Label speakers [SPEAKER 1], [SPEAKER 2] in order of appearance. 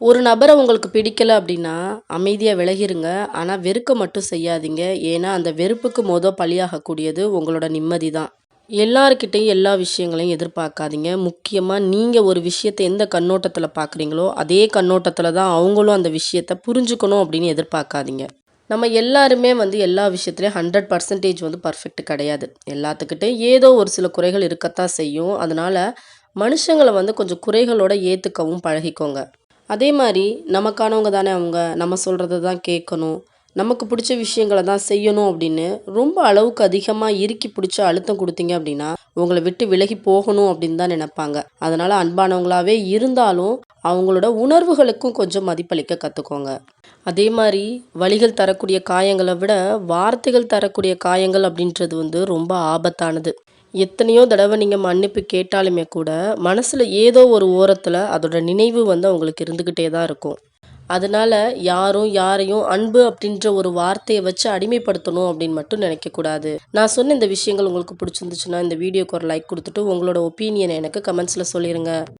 [SPEAKER 1] ஒரு நபரை உங்களுக்கு பிடிக்கல அப்படின்னா அமைதியாக விலகிருங்க. ஆனால் வெறுக்க மட்டும் செய்யாதீங்க. ஏன்னா அந்த வெறுப்புக்கு மொதல் பலியாகக்கூடியது உங்களோட நிம்மதி தான் எல்லாருக்கிட்டையும் எல்லா விஷயங்களையும் எதிர்பார்க்காதீங்க. முக்கியமாக நீங்கள் ஒரு விஷயத்தை எந்த கண்ணோட்டத்தில் பார்க்குறீங்களோ அதே கண்ணோட்டத்தில் தான் அவங்களும் அந்த விஷயத்தை புரிஞ்சுக்கணும் அப்படின்னு எதிர்பார்க்காதீங்க. நம்ம எல்லாருமே வந்து எல்லா விஷயத்துலேயும் ஹண்ட்ரட் பர்சன்டேஜ் வந்து பர்ஃபெக்ட் கிடையாது. எல்லாத்துக்கிட்டே ஏதோ ஒரு சில குறைகள் இருக்கத்தான் செய்யும். அதனால் மனுஷங்களை வந்து கொஞ்சம் குறைகளோட ஏற்றுக்கவும் பழகிக்கோங்க. அதே மாதிரி நமக்கானவங்க தானே அவங்க. நம்ம சொல்கிறத தான் கேட்கணும். நமக்கு பிடிச்ச விஷயங்களை தான் செய்யணும் அப்படின்னு ரொம்ப அளவுக்கு அதிகமாக இறுக்கி பிடிச்ச அழுத்தம் கொடுத்தீங்க அப்படின்னா உங்களை விட்டு விலகி போகணும் அப்படின்னு தான் நினைப்பாங்க. அதனால் அன்பானவங்களாவே இருந்தாலும் அவங்களோட உணர்வுகளுக்கும் கொஞ்சம் மதிப்பளிக்க கற்றுக்கோங்க அதே மாதிரி வழிகள் தரக்கூடிய காயங்களை விட வார்த்தைகள் தரக்கூடிய காயங்கள் அப்படின்றது வந்து ரொம்ப ஆபத்தானது. எத்தனையோ தடவை நீங்கள் மன்னிப்பு கேட்டாலுமே கூட மனசில் ஏதோ ஒரு ஓரத்தில் அதோட நினைவு வந்து அவங்களுக்கு இருந்துக்கிட்டே தான் இருக்கும். அதனால யாரும் யாரையும் அன்பு அப்படின்ற ஒரு வார்த்தையை வச்சு அடிமைப்படுத்தணும் அப்படின்னு மட்டும் நினைக்கக்கூடாது நான் சொன்ன இந்த விஷயங்கள் உங்களுக்கு பிடிச்சிருந்துச்சுன்னா இந்த வீடியோக்கு ஒரு லைக் கொடுத்துட்டு உங்களோட ஒப்பீனியனை எனக்கு கமெண்ட்ஸில் சொல்லிடுங்க